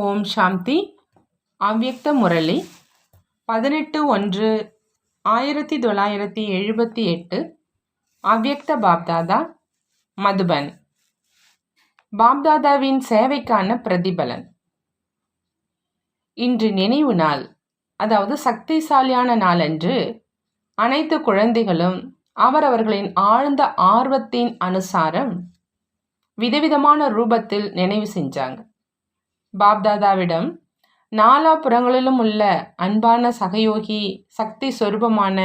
ஓம் சாந்தி. அவ்யக்த முரளி. பதினெட்டு ஒன்று ஆயிரத்தி தொள்ளாயிரத்தி எழுபத்தி எட்டு. அவ்யக்த பாப்தாதா. மதுபன். பாப்தாதாவின் சேவைக்கான பிரதிபலன். இன்று நினைவு நாள். அதாவது சக்திசாலியான நாளன்று அனைத்து குழந்தைகளும் அவரவர்களின் ஆழ்ந்த ஆர்வத்தின் அனுசாரம் விதவிதமான ரூபத்தில் நினைவு செஞ்சாங்க. பாப்தாதாவிடம் நாலா புறங்களிலும் உள்ள அன்பான சகயோகி சக்தி சொரூபமான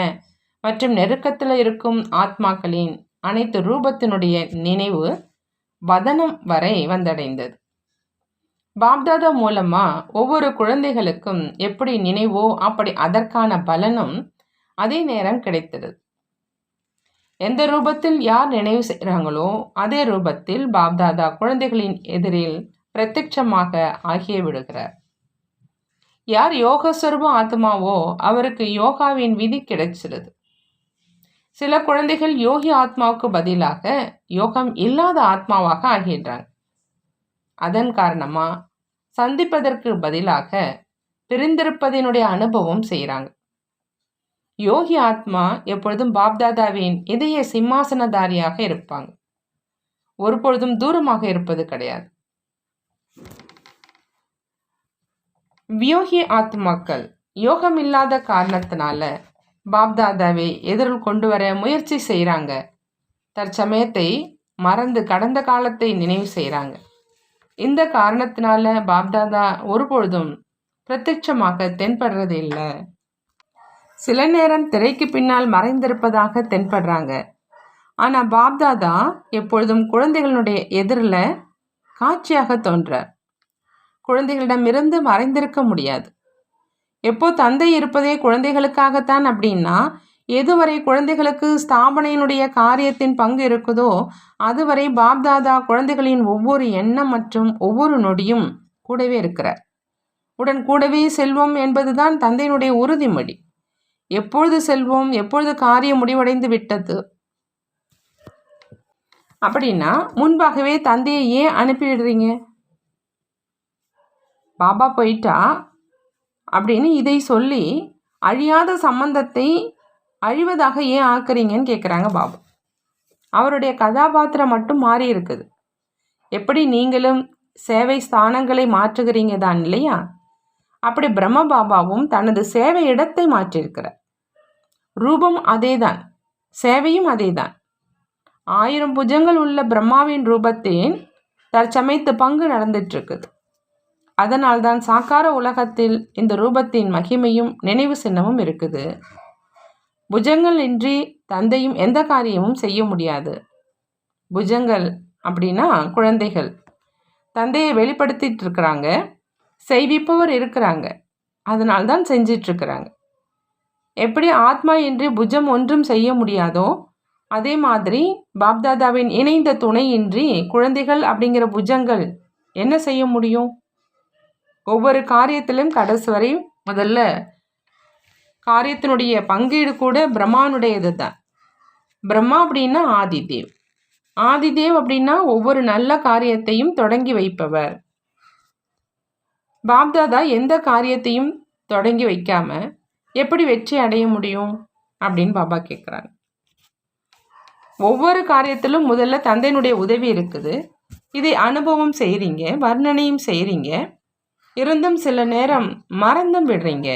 மற்றும் நெருக்கத்தில் இருக்கும் ஆத்மாக்களின் அனைத்து ரூபத்தினுடைய நினைவு வதனம் வரை வந்தடைந்தது. பாப்தாதா மூலமா ஒவ்வொரு குழந்தைகளுக்கும் எப்படி நினைவோ அப்படி அதற்கான பலனும் அதே நேரம் கிடைத்தது. எந்த ரூபத்தில் யார் நினைவு செய்கிறாங்களோ அதே ரூபத்தில் பாப்தாதா குழந்தைகளின் எதிரில் பிரத்யட்சமாக ஆகிய விடுகிறார். யார் யோகஸ்வரூபம் ஆத்மாவோ அவருக்கு யோகாவின் விதி கிடைச்சிருது. சில குழந்தைகள் யோகி ஆத்மாவுக்கு பதிலாக யோகம் இல்லாத ஆத்மாவாக ஆகின்றாங்க. அதன் காரணமா சந்திப்பதற்கு பதிலாக பிரிந்திருப்பதனுடைய அனுபவம் செய்கிறாங்க யோகி ஆத்மா எப்பொழுதும் பாப்தாதாவின் இதய சிம்மாசனதாரியாக இருப்பாங்க. ஒரு பொழுதும் தூரமாக இருப்பது கிடையாது. வியோகி ஆத்மாக்கள் யோகம் இல்லாத காரணத்தினால பாப்தாதாவை எதிரில் கொண்டு வர முயற்சி செய்கிறாங்க தற்சமயத்தை மறந்து கடந்த காலத்தை நினைவு செய்கிறாங்க இந்த காரணத்தினால பாப்தாதா ஒருபொழுதும் பிரத்யட்சமாக தென்படுறது இல்லை. சில நேரம் திரைக்கு பின்னால் மறைந்திருப்பதாக தென்படுறாங்க. ஆனால் பாப்தாதா எப்பொழுதும் குழந்தைகளுடைய எதிரில் காட்சியாக தோன்றார் குழந்தைகளிடமிருந்து மறைந்திருக்க முடியாது. எப்போ தந்தை இருப்பதே குழந்தைகளுக்காகத்தான் அப்படின்னா எதுவரை குழந்தைகளுக்கு ஸ்தாபனையினுடைய காரியத்தின் பங்கு இருக்குதோ அதுவரை பாப்தாதா குழந்தைகளின் ஒவ்வொரு எண்ணம் மற்றும் ஒவ்வொரு நொடியும் கூடவே இருக்கிறார். உடன் கூடவே செல்வம் என்பதுதான் தந்தையினுடைய உறுதிமொழி. எப்பொழுது செல்வோம் எப்பொழுது காரியம் முடிவடைந்து விட்டது? அப்படின்னா முன்பாகவே தந்தையை ஏன் அனுப்பிடுறீங்க பாபா போயிட்டா அப்படின்னு இதை சொல்லி அழியாத சம்பந்தத்தை அழிவதாக ஏன் ஆக்குறீங்கன்னு கேட்குறாங்க பாபு. அவருடைய கதாபாத்திரம் மட்டும் மாறி இருக்குது. எப்படி நீங்களும் சேவை ஸ்தானங்களை மாற்றுகிறீங்க தான் இல்லையா? அப்படி பிரம்ம பாபாவும் தனது சேவை இடத்தை மாற்றியிருக்கிறார். ரூபம் அதேதான் சேவையும் அதேதான். ஆயிரம் புஜங்கள் உள்ள பிரம்மாவின் ரூபத்தின் தற்சமைத்து பங்கு நடந்துட்டு இருக்குது. அதனால்தான் சாக்கார உலகத்தில் இந்த ரூபத்தின் மகிமையும் நினைவு சின்னமும் இருக்குது. புஜங்கள் இன்றி தந்தையும் எந்த காரியமும் செய்ய முடியாது. புஜங்கள் அப்படின்னா குழந்தைகள். தந்தையை வெளிப்படுத்திட்டு இருக்கிறாங்க. செய்விப்பவர் இருக்கிறாங்க. அதனால்தான் செஞ்சிட்ருக்கிறாங்க எப்படி ஆத்மா இன்றி புஜம் ஒன்றும் செய்ய முடியாதோ அதே மாதிரி பாப்தாதாவின் இணைந்த துணையின்றி குழந்தைகள் அப்படிங்கிற புஜங்கள் என்ன செய்ய முடியும்? ஒவ்வொரு காரியத்திலும் கடைசி வரை முதல்ல காரியத்தினுடைய பங்கீடு கூட பிரம்மானுடையது தான். பிரம்மா அப்படின்னா ஆதிதேவ். ஆதிதேவ் அப்படின்னா ஒவ்வொரு நல்ல காரியத்தையும் தொடங்கி வைப்பவர். பாப்தாதா எந்த காரியத்தையும் தொடங்கி வைக்காம எப்படி வெற்றி அடைய முடியும் அப்படின்னு பாபா கேட்குறாங்க ஒவ்வொரு காரியத்திலும் முதல்ல தந்தையினுடைய உதவி இருக்குது. இதை அனுபவம் செய்கிறீங்க வர்ணனையும் செய்கிறீங்க இருந்தும் சில நேரம் மறந்தும் விடுறீங்க.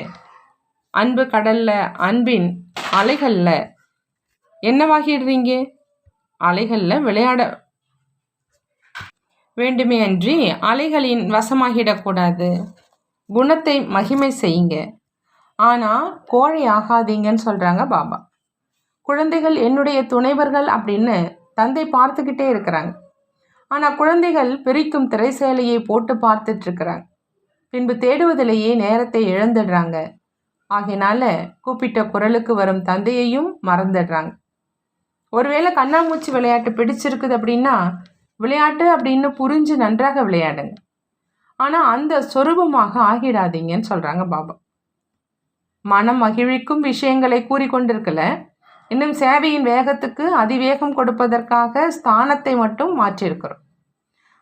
அன்பு கடல்ல அன்பின் அலைகளில் என்னவாகிடுறீங்க? அலைகளில் விளையாட வேண்டுமே அன்றி அலைகளின் வசமாகிடக்கூடாது. குணத்தை மகிமை செய்யுங்க. ஆனால் கோழை ஆகாதீங்கன்னு சொல்கிறாங்க பாபா. குழந்தைகள் என்னுடைய துணைவர்கள் அப்படின்னு தந்தை பார்த்துக்கிட்டே இருக்கிறாங்க. ஆனால் குழந்தைகள் பிரிக்கும் திரைசேலையை போட்டு பார்த்துட்ருக்குறாங்க பின்பு தேடுவதிலேயே நேரத்தை இழந்துடுறாங்க. ஆகையினால கூப்பிட்ட குரலுக்கு வரும் தந்தையையும் மறந்துடுறாங்க. ஒருவேளை கண்ணாமூச்சி விளையாட்டு பிடிச்சிருக்குது அப்படின்னா விளையாட்டு அப்படின்னு புரிஞ்சு நன்றாக விளையாடுங்க. ஆனால் அந்த சொரூபமாக ஆகிடாதீங்கன்னு சொல்கிறாங்க பாபா. மனம் மகிழ்விக்கும் விஷயங்களை கூறிக்கொண்டிருக்கல. இன்னும் சேவையின் வேகத்துக்கு அதிவேகம் கொடுப்பதற்காக ஸ்தானத்தை மட்டும் மாற்றியிருக்கிறோம்.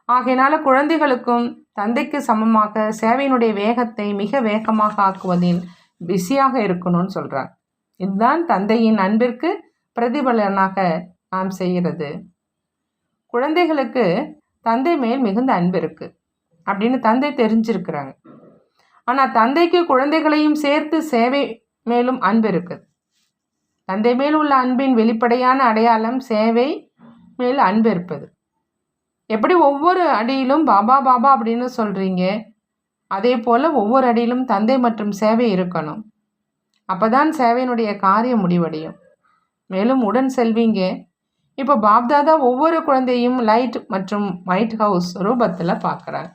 ஆகையினால குழந்தைகளுக்கும் தந்தைக்கு சமமாக சேவையினுடைய வேகத்தை மிக வேகமாக ஆக்குவதில் பிஸியாக இருக்கணும்னு சொல்கிறார் இதுதான் தந்தையின் அன்பிற்கு பிரதிபலனாக நாம் செய்கிறது. குழந்தைகளுக்கு தந்தை மேல் மிகுந்த அன்பு இருக்குது அப்படின்னு தந்தை தெரிஞ்சிருக்கிறாங்க. ஆனால் தந்தைக்கு குழந்தைகளையும் சேர்த்து சேவை மேலும் அன்பு இருக்குது தந்தை மேல் உள்ள அன்பின் வெளிப்படையான அடையாளம் சேவை மேல் அன்பு இருப்பது. எப்படி ஒவ்வொரு அடியிலும் பாபா பாபா அப்படின்னு சொல்கிறீங்க அதே போல் ஒவ்வொரு அடியிலும் தந்தை மற்றும் சேவை இருக்கணும். அப்போ தான் சேவையினுடைய காரியம் முடிவடையும். மேலும் உடன் செல்வீங்க. இப்போ பாப்தாதா ஒவ்வொரு குழந்தையும் லைட் மற்றும் ஒயிட் ஹவுஸ் ரூபத்தில் பார்க்குறாங்க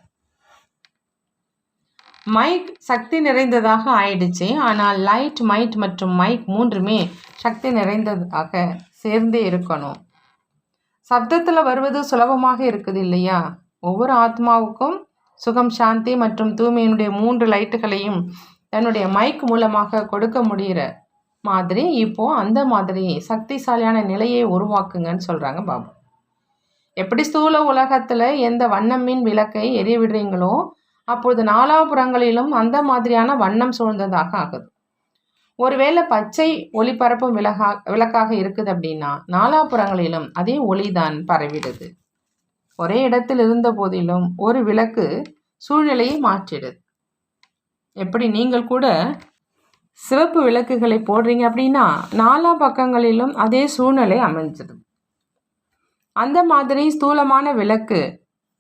மைக் சக்தி நிறைந்ததாக ஆயிடுச்சு. ஆனால் லைட் மைட் மற்றும் மைக் மூன்றுமே சக்தி நிறைந்ததாக சேர்ந்தே இருக்கணும். சப்தத்தில் வருவது சுலபமாக இருக்குது இல்லையா? ஒவ்வொரு ஆத்மாவுக்கும் சுகம் சாந்தி மற்றும் தூய்மையினுடைய மூன்று லைட்டுகளையும் தன்னுடைய மைக் மூலமாக கொடுக்க முடிகிற மாதிரி இப்போது அந்த மாதிரி சக்திசாலியான நிலையை உருவாக்குங்கன்னு சொல்கிறாங்க பாபு. எப்படி ஸ்தூல உலகத்தில் எந்த வண்ணமின் விளக்கை எரிய விடுறீங்களோ அப்பொழுது நாலாபுறங்களிலும் அந்த மாதிரியான வண்ணம் சூழ்ந்ததாக ஆகுது. ஒருவேளை பச்சை ஒளிபரப்பும் விலகா விளக்காக இருக்குது அப்படின்னா நாலாபுறங்களிலும் அதே ஒளிதான் பரவிடுது. ஒரே இடத்தில் இருந்த போதிலும் ஒரு விளக்கு சூழ்நிலையை மாற்றிடுது. எப்படி நீங்கள் கூட சிவப்பு விளக்குகளை போடுறீங்க அப்படின்னா நாலா பக்கங்களிலும் அதே சூழ்நிலை அமைஞ்சிடுது அந்த மாதிரி ஸ்தூலமான விளக்கு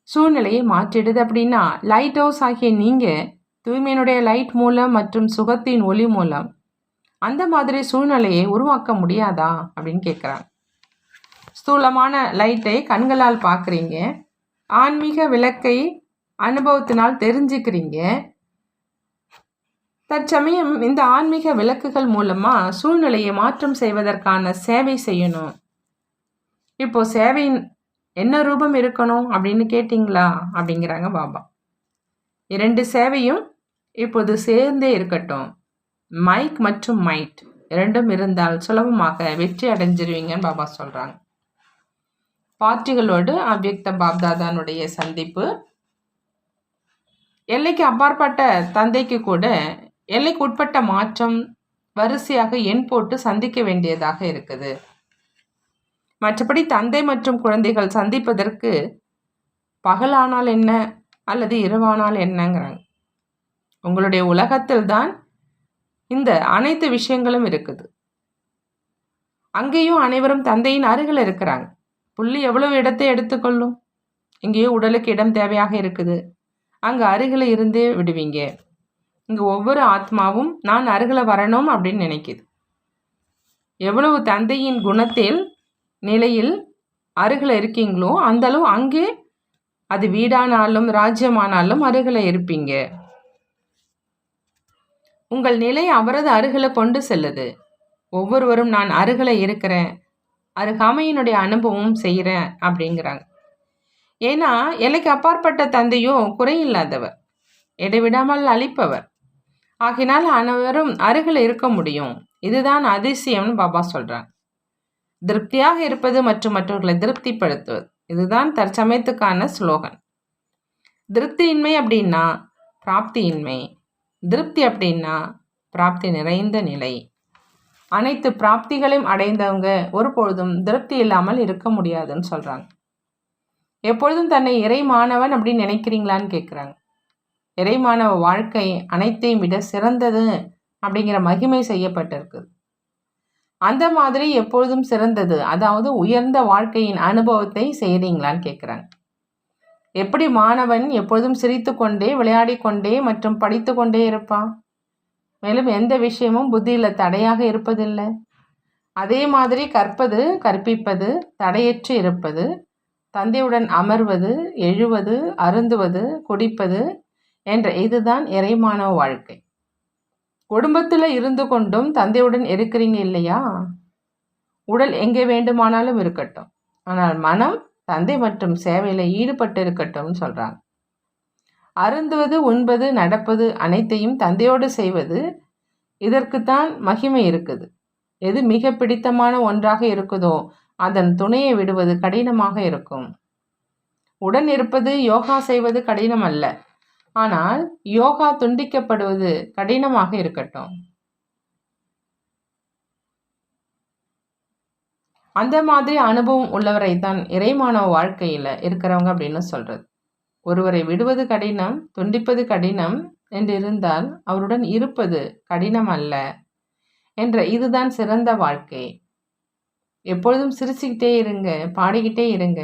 சூழ்நிலையை மாற்றிடுது அப்படின்னா லைட் ஹவுஸ் ஆகிய நீங்கள் தூய்மையினுடைய லைட் மூலம் மற்றும் சுகத்தின் ஒளி மூலம் அந்த மாதிரி சூழ்நிலையை உருவாக்க முடியாதா? அப்படின்னு கேட்குறாங்க ஸ்தூலமான லைட்டை கண்களால் பார்க்குறீங்க. ஆன்மீக விளக்கை அனுபவத்தினால் தெரிஞ்சுக்கிறீங்க. தற்சமயம் இந்த ஆன்மீக விளக்குகள் மூலமாக சூழ்நிலையை மாற்றம் செய்வதற்கான சேவை செய்யணும். இப்போ சேவையின் என்ன ரூபம் இருக்கணும் அப்படின்னு கேட்டிங்களா? அப்படிங்கிறாங்க பாபா. இரண்டு சேவையும் இப்போது சேர்ந்தே இருக்கட்டும். மைக் மற்றும் மைட் இரண்டும் இருந்தால் சுலபமாக வெற்றி அடைஞ்சிருவீங்கன்னு பாபா சொல்கிறாங்க பார்ட்டிகளோடு அவ்யக்த பாப்தாதானுடைய சந்திப்பு. எல்லைக்கு அப்பாற்பட்ட தந்தைக்கு கூட எல்லைக்கு உட்பட்ட மாற்றம் வரிசையாக எண் போட்டு சந்திக்க வேண்டியதாக இருக்குது. மற்றபடி தந்தை மற்றும் குழந்தைகள் சந்திப்பதற்கு பகலானால் என்ன அல்லது இரவானால் என்னங்கிறாங்க. உங்களுடைய உலகத்தில் தான் இந்த அனைத்து விஷயங்களும் இருக்குது. அங்கேயும் அனைவரும் தந்தையின் அருகில் இருக்கிறாங்க. புள்ளி எவ்வளவு இடத்தை எடுத்துக்கொள்ளும் இங்கேயோ உடலுக்கு இடம் தேவையாக இருக்குது. அங்கே அருகில் இருந்தே விடுவீங்க. இங்கே ஒவ்வொரு ஆத்மாவும் நான் அருகில் வரணும் அப்படின்னு நினைக்கிது. எவ்வளவு தந்தையின் குணத்தில் நிலையில் அருகில் இருக்கீங்களோ அந்தளவு அங்கே அது வீடானாலும் ராஜ்யமானாலும் அருகில் இருப்பீங்க. உங்கள் நிலை அவரது அருகில் கொண்டு செல்லுது. ஒவ்வொருவரும் நான் அருகில் இருக்கிறேன். அருகாமையினுடைய அனுபவம் செய்கிறேன் அப்படிங்கிறாங்க. ஏன்னா எல்லைக்கு அப்பாற்பட்ட தந்தையோ குறையில்லாதவர். இடைவிடாமல் அழிப்பவர். ஆகினால் அனைவரும் அருகில் இருக்க முடியும். இதுதான் அதிசயம்னு பாபா சொல்கிறான் திருப்தியாக இருப்பது மற்றும் மற்றவர்களை திருப்திப்படுத்துவது. இதுதான் தற்சமயத்துக்கான ஸ்லோகன். திருப்தியின்மை அப்படின்னா பிராப்தியின்மை. திருப்தி அப்படின்னா பிராப்தி நிறைந்த நிலை. அனைத்து பிராப்திகளையும் அடைந்தவங்க ஒருபொழுதும் திருப்தி இல்லாமல் இருக்க முடியாதுன்னு சொல்கிறாங்க எப்பொழுதும் தன்னை இறை மாணவன் அப்படின்னு நினைக்கிறீங்களான்னு கேட்குறாங்க இறைமானவ வாழ்க்கை அனைத்தையும் விட சிறந்தது அப்படிங்கிற மகிமை செய்யப்பட்டிருக்கு அந்த மாதிரி எப்பொழுதும் சிறந்தது அதாவது உயர்ந்த வாழ்க்கையின் அனுபவத்தை செய்கிறீங்களான்னு கேட்குறாங்க எப்படி மாணவன் எப்பொழுதும் சிரித்து கொண்டே விளையாடி கொண்டே மற்றும் படித்து கொண்டே இருப்பான்? மேலும் எந்த விஷயமும் புத்தியில் தடையாக இருப்பதில்லை. அதே மாதிரி கற்பது கற்பிப்பது தடையற்று இருப்பது தந்தையுடன் அமர்வது எழுவது அருந்துவது குடிப்பது என்ற இதுதான் இறைமானவ வாழ்க்கை. குடும்பத்தில் இருந்து கொண்டும் தந்தையுடன் இருக்கிறீங்க இல்லையா? உடல் எங்கே வேண்டுமானாலும் இருக்கட்டும். ஆனால் மனம் தந்தை மற்றும் சேவையில் ஈடுபட்டு இருக்கட்டும்னு சொல்கிறாங்க அருந்துவது உண்பது நடப்பது அனைத்தையும் தந்தையோடு செய்வது இதற்குத்தான் மகிமை இருக்குது. எது மிக பிடித்தமான ஒன்றாக இருக்குதோ அதன் துணையை விடுவது கடினமாக இருக்கும். உடன் இருப்பது யோகா செய்வது கடினம் அல்ல ஆனால் யோகா துண்டிக்கப்படுவது கடினமாக இருக்கட்டும். அந்த மாதிரி அனுபவம் உள்ளவரை தான் இறைமானவ வாழ்க்கையில் இருக்கிறவங்க அப்படின்னு சொல்கிறது ஒருவரை விடுவது கடினம் துண்டிப்பது கடினம் என்று இருந்தால் அவருடன் இருப்பது கடினம் அல்ல என்ற இதுதான் சிறந்த வாழ்க்கை. எப்பொழுதும் சிரிச்சுக்கிட்டே இருங்க பாடிக்கிட்டே இருங்க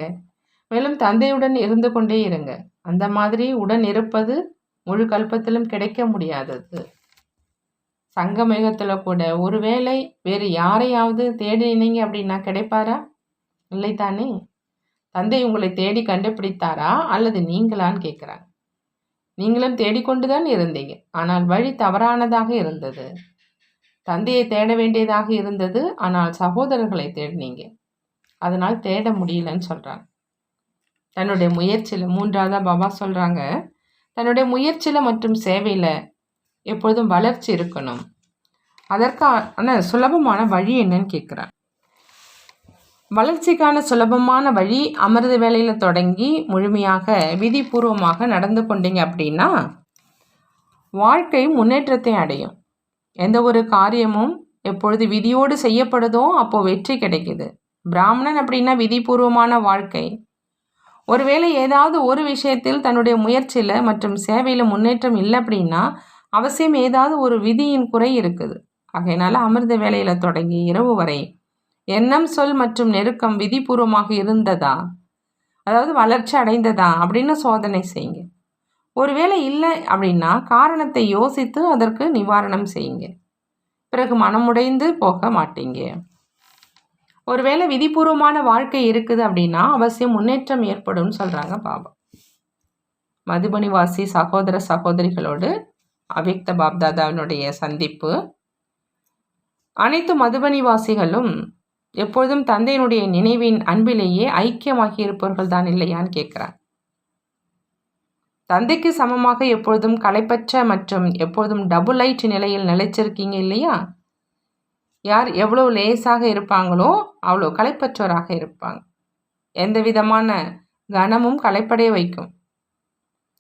மேலும் தந்தையுடன் இருந்து கொண்டே இருங்க. அந்த மாதிரி உடன் இருப்பது முழு கல்பத்திலும் கிடைக்க முடியாதது. சங்கமேகத்தில் கூட. ஒருவேளை வேறு யாரையாவது தேடினீங்க அப்படின்னா கிடைப்பாரா? இல்லை தானே? தந்தை உங்களை தேடி கண்டுபிடித்தாரா? அல்லது நீங்களான்னு கேட்குறாங்க நீங்களும் தேடிக்கொண்டு தான் இருந்தீங்க. ஆனால் வழி தவறானதாக இருந்தது. தந்தையை தேட வேண்டியதாக இருந்தது. ஆனால் சகோதரர்களை தேடினீங்க. அதனால் தேட முடியலன்னு சொல்கிறாங்க தன்னுடைய முயற்சியில் மூன்றாவதாக பாபா சொல்கிறாங்க தன்னுடைய முயற்சியில் மற்றும் சேவையில் எப்பொழுதும் வளர்ச்சி இருக்கணும். அதற்கான சுலபமான வழி என்னன்னு கேட்குறேன் வளர்ச்சிக்கான சுலபமான வழி அமிர்த வேலையில் தொடங்கி முழுமையாக விதிபூர்வமாக நடந்து கொண்டீங்க அப்படின்னா வாழ்க்கை முன்னேற்றத்தை அடையும். எந்த ஒரு காரியமும் எப்பொழுது விதியோடு செய்யப்படுதோ அப்போது வெற்றி கிடைக்குது. பிராமணன் அப்படின்னா விதிபூர்வமான வாழ்க்கை. ஒருவேளை ஏதாவது ஒரு விஷயத்தில் தன்னுடைய முயற்சியில் மற்றும் சேவையில் முன்னேற்றம் இல்லை அப்படின்னா அவசியம் ஏதாவது ஒரு விதியின் குறை இருக்குது. ஆகையினால அமிர்த வேலையில் தொடங்கி இரவு வரை எண்ணம் சொல் மற்றும் நெருக்கம் விதிபூர்வமாக இருந்ததா? அதாவது வளர்ச்சி அடைந்ததா? அப்படின்னு சோதனை செய்யுங்க. ஒருவேளை இல்லை அப்படின்னா காரணத்தை யோசித்து அதற்கு நிவாரணம் செய்யுங்க. பிறகு மனமுடைந்து போக மாட்டீங்க. ஒருவேளை விதிபூர்வமான வாழ்க்கை இருக்குது அப்படின்னா அவசியம் முன்னேற்றம் ஏற்படும் சொல்கிறாங்க பாபா. மதுபனிவாசி சகோதர சகோதரிகளோடு அவ்யக்த பாப்தாதாவினுடைய சந்திப்பு. அனைத்து மதுபனிவாசிகளும் எப்பொழுதும் தந்தையினுடைய நினைவின் அன்பிலேயே ஐக்கியமாகி இருப்பவர்கள் தான் இல்லையான்னு கேட்குறாங்க தந்தைக்கு சமமாக எப்பொழுதும் களைப்பற்ற மற்றும் எப்பொழுதும் டபுள் லைட் நிலையில் நிலைச்சிருக்கீங்க இல்லையா? யார் எவ்வளோ லேசாக இருப்பாங்களோ அவ்வளோ களைப்பற்றோராக இருப்பாங்க. எந்த விதமான கனமும் களைப்படைய வைக்கும்.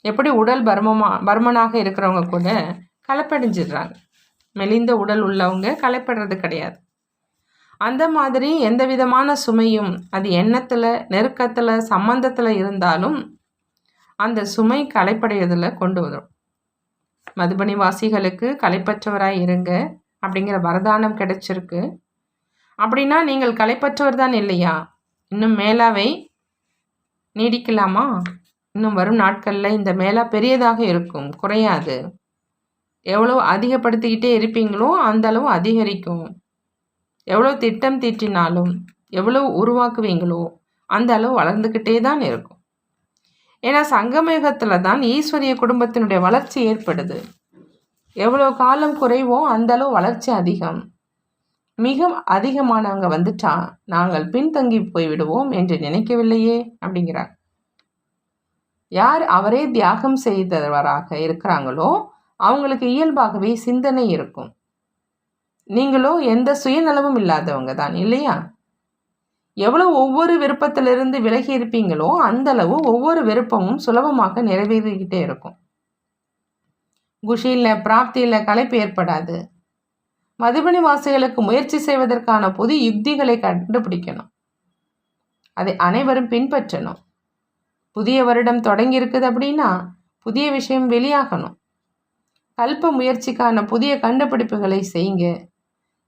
எப்படி உடல் பர்மமா பர்மனாக இருக்கிறவங்க கூட களைப்படைஞ்சிடுறாங்க மெலிந்த உடல் உள்ளவங்க களைப்படுறது கிடையாது. அந்த மாதிரி எந்த விதமான சுமையும் அது எண்ணத்தில் நெருக்கத்தில் சம்பந்தத்தில் இருந்தாலும் அந்த சுமை களைப்படையதில் கொண்டு வரும். மதுபனி வாசிகளுக்கு களைப்பற்றவராக இருங்க அப்படிங்கிற வரதானம் கிடைச்சிருக்கு. அப்படின்னா நீங்கள் களைப்பற்றவர் தான் இல்லையா? இன்னும் மேலாவை நீடிக்கலாமா? இன்னும் வரும் நாட்களில் இந்த மேலா பெரியதாக இருக்கும். குறையாது. எவ்வளோ அதிகப்படுத்திக்கிட்டே இருப்பீங்களோ அந்தளவு அதிகரிக்கும். எவ்வளோ திட்டம் தீட்டினாலும் எவ்வளோ உருவாக்குவீங்களோ அந்த அளவு வளர்ந்துக்கிட்டே தான் இருக்கும். ஏன்னா சங்கமயுகத்தில் தான் ஈஸ்வரிய குடும்பத்தினுடைய வளர்ச்சி ஏற்படுது. எவ்வளோ காலம் குறைவோ அந்த அளவு வளர்ச்சி அதிகம். மிக அதிகமானவங்க வந்துட்டா நாங்கள் பின்தங்கி போய்விடுவோம் என்று நினைக்கவில்லையே? அப்படிங்கிறார் யார் அவரே தியாகம் செய்தவராக இருக்கிறாங்களோ அவங்களுக்கு இயல்பாகவே சிந்தனை இருக்கும். நீங்களோ எந்த சுயநலமும் இல்லாதவங்க தான் இல்லையா? எவ்வளோ ஒவ்வொரு விருப்பத்திலிருந்து விலகி இருப்பீங்களோ அந்த அளவு ஒவ்வொரு விருப்பமும் சுலபமாக நிறைவேறிக்கிட்டே இருக்கும். குஷியில் பிராப்தியில் களைப்பு ஏற்படாது. மதுபனி வாசிகளுக்கு முயற்சி செய்வதற்கான புது யுக்திகளை கண்டுபிடிக்கணும். அதை அனைவரும் பின்பற்றணும். புதிய வருடம் தொடங்கியிருக்குது அப்படின்னா புதிய விஷயம் வெளியாகணும். கல்ப முயற்சிக்கான புதிய கண்டுபிடிப்புகளை செய்யுங்க.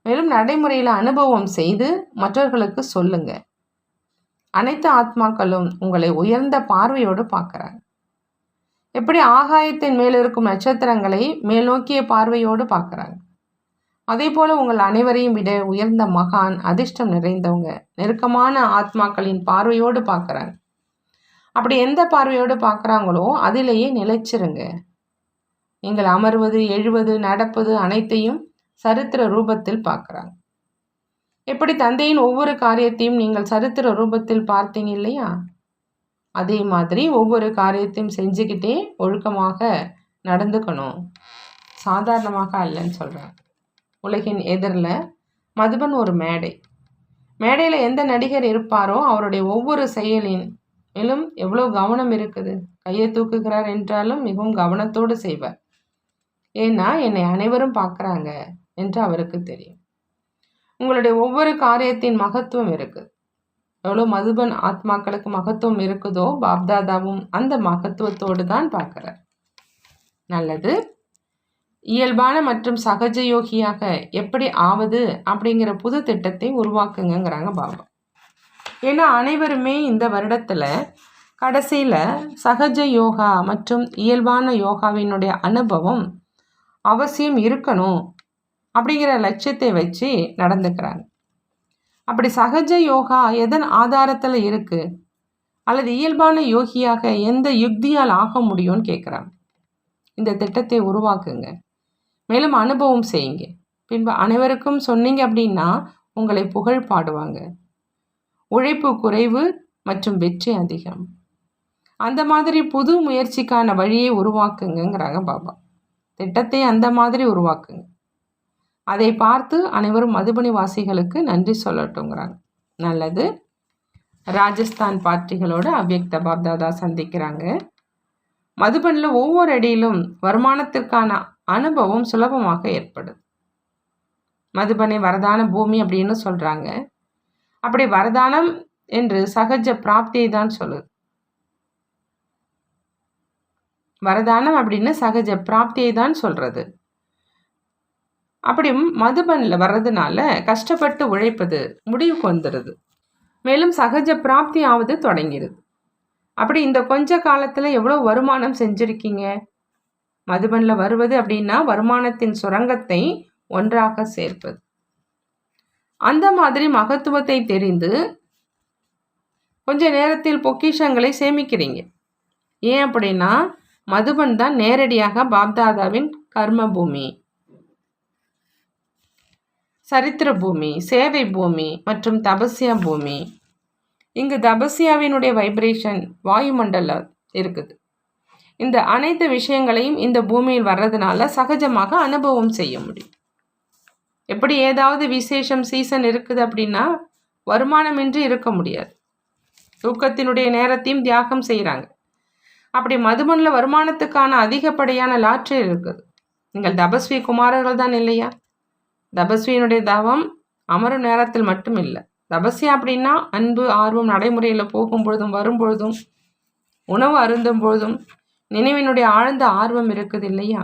மேலும் நடைமுறையில் அனுபவம் செய்து மற்றவர்களுக்கு சொல்லுங்க. அனைத்து ஆத்மாக்களும் உங்களை உயர்ந்த பார்வையோடு பார்க்குறாங்க. எப்படி ஆகாயத்தின் மேல் இருக்கும் நட்சத்திரங்களை மேல் நோக்கிய பார்வையோடு பார்க்குறாங்க. அதே போல் உங்கள் அனைவரையும் விட உயர்ந்த மகான் அதிர்ஷ்டம் நிறைந்தவங்க நெருக்கமான ஆத்மாக்களின் பார்வையோடு பார்க்குறாங்க. அப்படி எந்த பார்வையோடு பார்க்குறாங்களோ அதிலேயே நிலைச்சிருங்க. நீங்கள் அமர்வது எழுவது நடப்பது அனைத்தையும் சரித்திர ரூபத்தில் பார்க்குறாங்க. எப்படி தந்தையின் ஒவ்வொரு காரியத்தையும் நீங்கள் சரித்திர ரூபத்தில் பார்த்தீங்க இல்லையா? அதே மாதிரி ஒவ்வொரு காரியத்தையும் செஞ்சுக்கிட்டே ஒழுக்கமாக நடந்துக்கணும். சாதாரணமாக அல்லன்னு சொல்கிறேன் உலகின் எதிரில் மதுபன் ஒரு மேடை. மேடையில் எந்த நடிகர் இருப்பாரோ அவருடைய ஒவ்வொரு செயலின் மேலும் எவ்வளோ கவனம் இருக்குது? கையை தூக்குகிறார் என்றாலும் மிகவும் கவனத்தோடு செய்வார். ஏன்னா என்னை அனைவரும் பார்க்குறாங்க என்று அவருக்கு தெரியும். உங்களுடைய ஒவ்வொரு காரியத்தின் மகத்துவம் இருக்குது. எவ்வளோ மதுபன் ஆத்மாக்களுக்கு மகத்துவம் இருக்குதோ பாப்தாதாவும் அந்த மகத்துவத்தோடு தான் பார்க்குறார். நல்லது. இயல்பான மற்றும் சகஜ யோகியாக எப்படி ஆவது அப்படிங்கிற புது திட்டத்தை உருவாக்குங்கிறாங்க பாபா. ஏன்னா அனைவருமே இந்த வருடத்தில் கடைசியில் சகஜ யோகா மற்றும் இயல்பான யோகாவினுடைய அனுபவம் அவசியம் இருக்கணும் அப்படிங்கிற லட்சியத்தை வச்சு நடந்துக்கிறாங்க. அப்படி சகஜ யோகா எதன் ஆதாரத்தில் இருக்குது அல்லது இயல்பான யோகியாக எந்த யுக்தியால் ஆக முடியும்னு கேட்குறாங்க இந்த திட்டத்தை உருவாக்குங்க. மேலும் அனுபவம் செய்யுங்க. பின்பு அனைவருக்கும் சொன்னீங்க அப்படின்னா உங்களை புகழ் பாடுவாங்க. உழைப்பு குறைவு மற்றும் வெற்றி அதிகம். அந்த மாதிரி புது முயற்சிக்கான வழியை உருவாக்குங்கிறாங்க பாபா. திட்டத்தை அந்த மாதிரி உருவாக்குங்க. அதை பார்த்து அனைவரும் மதுபனி வாசிகளுக்கு நன்றி சொல்லட்டுங்கிறாங்க நல்லது. ராஜஸ்தான் பார்ட்டிகளோட அவ்யக்த பாப்தாதா சந்திக்கிறாங்க. மதுபனில் ஒவ்வொரு அடியிலும் வருமானத்திற்கான அனுபவம் சுலபமாக ஏற்படுது. மதுபனை வரதான பூமி அப்படின்னு சொல்கிறாங்க அப்படி வரதானம் என்று சகஜ பிராப்தியை தான் சொல்லுது. வரதானம் அப்படின்னு சகஜ பிராப்தியை தான் சொல்கிறது அப்படி மதுபனில் வர்றதுனால கஷ்டப்பட்டு உழைப்பது முடிவுக்கு வந்துடுது. மேலும் சகஜ பிராப்தி ஆவது தொடங்கிடுது அப்படி இந்த கொஞ்ச காலத்தில் எவ்வளோ வருமானம் செஞ்சுருக்கீங்க? மதுபனில் வருவது அப்படின்னா வருமானத்தின் சுரங்கத்தை ஒன்றாக சேர்ப்பது. அந்த மாதிரி மகத்துவத்தை தெரிந்து கொஞ்ச நேரத்தில் பொக்கிஷங்களை சேமிக்கிறீங்க. ஏன் அப்படின்னா மதுபன் தான் நேரடியாக பாப்தாதாவின் கர்ம பூமி சரித்திர பூமி சேவை பூமி மற்றும் தபஸ்யா பூமி. இங்கு தபஸ்யாவினுடைய வைப்ரேஷன் வாயுமண்டல இருக்குது. இந்த அனைத்து விஷயங்களையும் இந்த பூமியில் வர்றதுனால சகஜமாக அனுபவம் செய்ய முடியும். எப்படி ஏதாவது விசேஷம் சீசன் இருக்குது அப்படின்னா வருமானமின்றி இருக்க முடியாது. தூக்கத்தினுடைய நேரத்தையும் தியாகம் செய்கிறாங்க அப்படி மதுமனில் வருமானத்துக்கான அதிகப்படியான லாற்று இருக்குது. நீங்கள் தபஸ்வி குமாரர்கள் தான் இல்லையா? தபஸ்வியினுடைய தவம் அமரும் நேரத்தில் மட்டும் இல்லை தபஸ்வி அப்படின்னா அன்பு ஆர்வம் நடைமுறையில் போகும் பொழுதும் வரும்பொழுதும் உணவு அருந்தும் பொழுதும் நினைவினுடைய ஆழ்ந்த ஆர்வம் இருக்குது இல்லையா?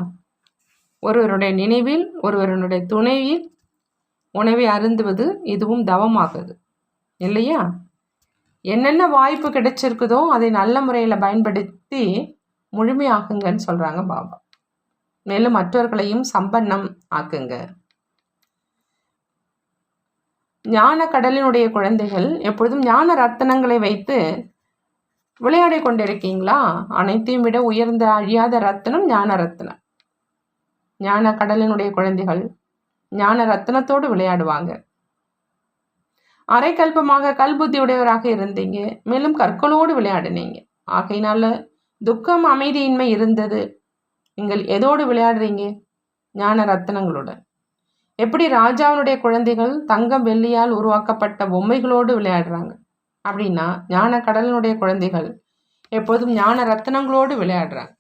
ஒருவருடைய நினைவில் ஒருவருடைய துணைவில் உணவை அருந்துவது இதுவும் தவமாகுது. இல்லையா? என்னென்ன வாய்ப்பு கிடைச்சிருக்குதோ அதை நல்ல முறையில் பயன்படுத்தி முழுமையாக்குங்கன்னு சொல்கிறாங்க பாபா. மேலும் மற்றவர்களையும் சம்பன்னம் ஆக்குங்க. ஞான கடலினுடைய குழந்தைகள் எப்பொழுதும் ஞான ரத்தனங்களை வைத்து விளையாடி கொண்டிருக்கீங்களா? அனைத்தையும் விட உயர்ந்த அழியாத ரத்தனம் ஞான ரத்தனம். ஞான கடலினுடைய குழந்தைகள் ஞான ரத்தனத்தோடு விளையாடுவாங்க. அரைக்கல்பமாக கல்புத்தி உடையவராக இருந்தீங்க. மேலும் கற்களோடு விளையாடினீங்க. ஆகையினால துக்கம் அமைதியின்மை இருந்தது. நீங்கள் எதோடு விளையாடுறீங்க? ஞான ரத்தனங்களுடன். எப்படி ராஜாவினுடைய குழந்தைகள் தங்கம் வெள்ளியால் உருவாக்கப்பட்ட பொம்மைகளோடு விளையாடுறாங்க? அப்படின்னா ஞான கடலினுடைய குழந்தைகள் எப்போதும் ஞான ரத்தனங்களோடு விளையாடுறாங்க.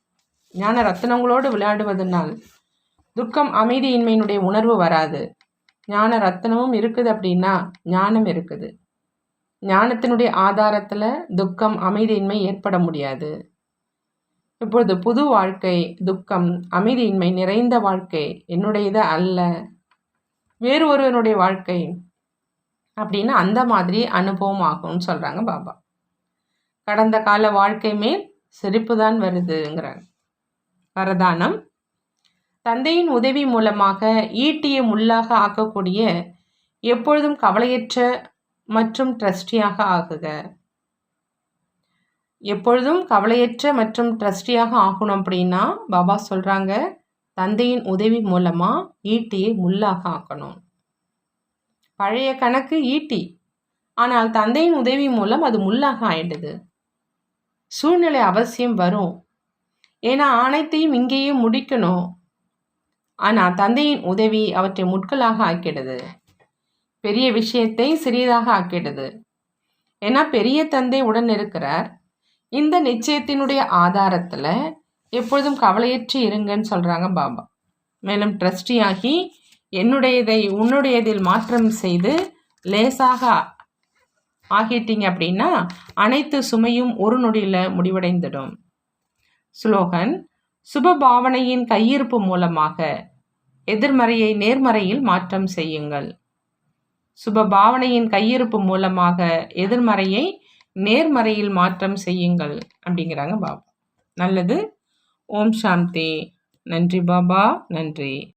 ஞான ரத்தனங்களோடு விளையாடுவதனால் துக்கம் அமைதியின்மையினுடைய உணர்வு வராது. ஞான ரத்தனமும் இருக்குது அப்படின்னா ஞானம் இருக்குது. ஞானத்தினுடைய ஆதாரத்தில் துக்கம் அமைதியின்மை ஏற்பட முடியாது. இப்பொழுது புது வாழ்க்கை துக்கம் அமைதியின்மை நிறைந்த வாழ்க்கை என்னுடையது அல்ல. வேறு ஒருவனுடைய வாழ்க்கை அப்படின்னு அந்த மாதிரி அனுபவம் ஆகும்னு சொல்கிறாங்க பாபா. கடந்த கால வாழ்க்கை மேல் சிரிப்பு தான் வருதுங்கிறாங்க. வரதானம் தந்தையின் உதவி மூலமாக ஈட்டிய முள்ளாக ஆக்கக்கூடிய எப்பொழுதும் கவலையற்ற மற்றும் ட்ரஸ்டியாக ஆகுக. எப்பொழுதும் கவலையற்ற மற்றும் ட்ரஸ்டியாக ஆகணும் அப்படின்னா பாபா சொல்கிறாங்க தந்தையின் உதவி மூலமாக ஈட்டியை முள்ளாக ஆக்கணும். பழைய கணக்கு ஈட்டி ஆனால் தந்தையின் உதவி மூலம் அது முள்ளாக ஆயிடுது. சூழ்நிலை அவசியம் வரும். ஏன்னா அனைத்தையும் இங்கேயே முடிக்கணும். ஆனால் தந்தையின் உதவி அவற்றை முட்களாக ஆக்கிடுது பெரிய விஷயத்தை சிறியதாக ஆக்கிடுது ஏன்னா பெரிய தந்தை உடன் இருக்கிறார். இந்த நிச்சயத்தினுடைய ஆதாரத்தில் எப்பொழுதும் கவலையற்று இருங்கன்னு சொல்கிறாங்க பாபா. மேலும் ட்ரஸ்டியாகி என்னுடையதை உன்னுடையதில் மாற்றம் செய்து லேசாக ஆகிட்டீங்க அப்படின்னா அனைத்து சுமையும் ஒரு நொடியில் முடிவடைந்துடும். ஸ்லோகன் சுப பாவனையின் கையிருப்பு மூலமாக எதிர்மறையை நேர்மறையில் மாற்றம் செய்யுங்கள். சுப பாவனையின் கையிருப்பு மூலமாக எதிர்மறையை நேர்மறையில் மாற்றம் செய்யுங்கள் அப்படிங்கிறாங்க பாபா. நல்லது. ஓம் சாந்தி. நன்றி பாபா. நன்றி.